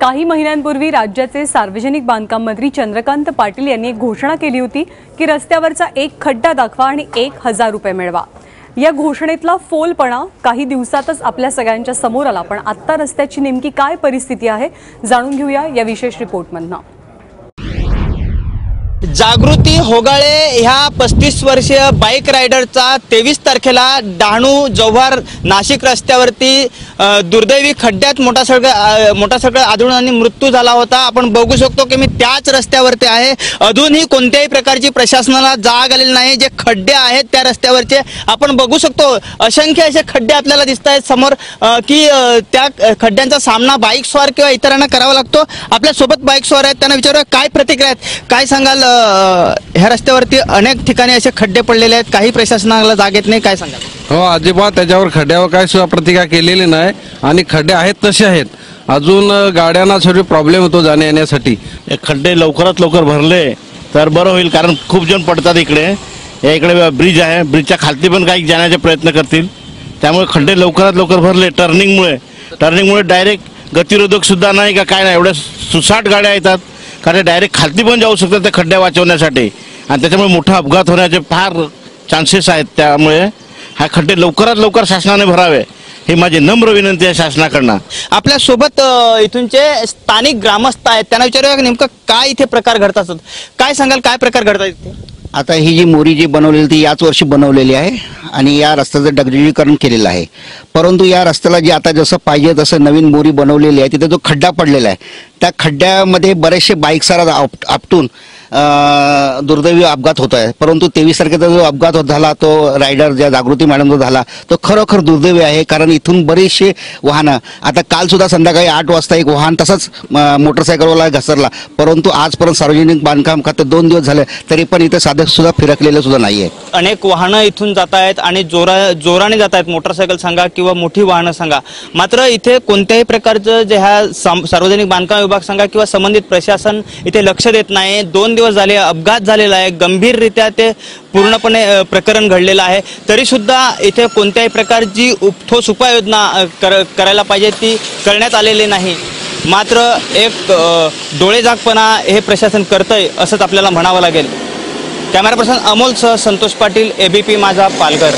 काही महिन्यांपूर्वी राज्याचे सार्वजनिक बांधकाम मंत्री चंद्रकांत पाटील यांनी एक घोषणा केली होती की रस्त्यावरचा एक खड्डा दाखवा आणि एक हजार रुपये मिळवा. या घोषणेतला फोलपणा काही दिवसातच आपल्या सगळ्यांच्या समोर आला पण आत्ता रस्त्याची नेमकी काय परिस्थिती आहे जाणून घेऊया या विशेष रिपोर्टमधनं. जागृती होगाळे ह्या पस्तीस वर्षीय बाईक रायडरचा तेवीस तारखेला डहाणू जव्हार नाशिक रस्त्यावरती दुर्दैवी खड्ड्यात मोठा सगळं मोठा सगळं आढळून आणि मृत्यू झाला होता. आपण बघू शकतो की मी त्याच रस्त्यावरती आहे. अजूनही कोणत्याही प्रकारची प्रशासनाला जाग आलेली नाही. जे खड्डे आहेत त्या रस्त्यावरचे आपण बघू शकतो. असंख्य असे खड्डे आपल्याला दिसत आहेत समोर की त्या खड्ड्यांचा सामना बाईक स्वार किंवा इतरांना करावा लागतो. आपल्यासोबत बाईक स्वार आहेत. त्यांना विचारूया काय प्रतिक्रिया आहेत? काय सांगाल ह्या रस्त्यावरती अनेक ठिकाणी असे खड्डे पडलेले आहेत. काही प्रशासनाला जाग येत नाही. काय सांगाल? हो अजिबात त्याच्यावर खड्ड्यावर काय सुद्धा प्रतिक्रिया केलेली नाही. आणि खड्डे आहेत तसे आहेत. अजून गाड्यांना सर्व प्रॉब्लेम होतो जाण्या येण्यासाठी. हे खड्डे लवकरात लवकर भरले तर बरं होईल कारण खूप जण पडतात इकडे. या इकडे ब्रिज आहे. ब्रिजच्या खालती पण काही जाण्याचे प्रयत्न करतील. त्यामुळे खड्डे लवकरात लवकर भरले टर्निंगमुळे. टर्निंगमुळे डायरेक्ट गतिरोधक सुद्धा नाही का काय नाही एवढ्या सुसाट गाड्या येतात. कारण डायरेक्ट खालती पण जाऊ शकतात त्या खड्ड्या वाचवण्यासाठी. आणि त्याच्यामुळे मोठा अपघात होण्याचे फार चान्सेस आहेत. त्यामुळे हा खड्डे लवकरात लवकर शासनाने भरावे ही माझी नम्र विनंती आहे शासनाकडनं. आपल्यासोबत इथूनचे स्थानिक ग्रामस्थ आहेत त्यांना विचारूया की नेमकं काय इथे प्रकार घडतात काय सांगाल काय प्रकार घडतात इथे? आता ही जी मोरी जी बनवलेली ती याच वर्षी बनवलेली आहे. आणि या रस्त्याचं डगडीकरण केलेलं आहे. परंतु या रस्त्याला जे आता जसं पाहिजे तसं नवीन मोरी बनवलेली आहे तिथे जो खड्डा पडलेला आहे त्या खड्ड्यामध्ये बरेचसे बाईक सारा आप आपटून दुर्दैवी अपघात होत आहे परंतु तेवीस तारखेचा जो अपघात होत झाला तो रायडर ज्या जागृती मॅडम जो झाला तो खरोखर दुर्दैवी आहे. कारण इथून बरेचसे वाहनं आता कालसुद्धा संध्याकाळी आठ वाजता एक वाहन तसंच मोटरसायकलवाला घसरला. परंतु आजपर्यंत सार्वजनिक बांधकाम खाते दोन दिवस झाले तरी पण इथे साधे सुद्धा फिरकलेलं सुद्धा नाही आहे अनेक वाहनं इथून जात आहेत. आणि जोरा जोराने जात आहेत मोटरसायकल सांगा किंवा मोठी वाहनं सांगा. मात्र इथे कोणत्याही प्रकारचं जे ह्या साम- सार्वजनिक बांधकाम विभाग सांगा किंवा संबंधित प्रशासन इथे लक्ष देत नाही. दोन दिवस झाले अपघात झालेला आहे. गंभीररित्या ते पूर्णपणे प्रकरण घडलेलं आहे. तरीसुद्धा इथे कोणत्याही प्रकारची उप- ठोस उपाययोजना कर- करायला पाहिजे ती करण्यात आलेली नाही. मात्र एक डोळेजागपणा हे प्रशासन करतंय असंच आपल्याला म्हणावं लागेल. कॅमेरा पर्सन अमोलसह संतोष पाटील एबीपी माझा पालघर.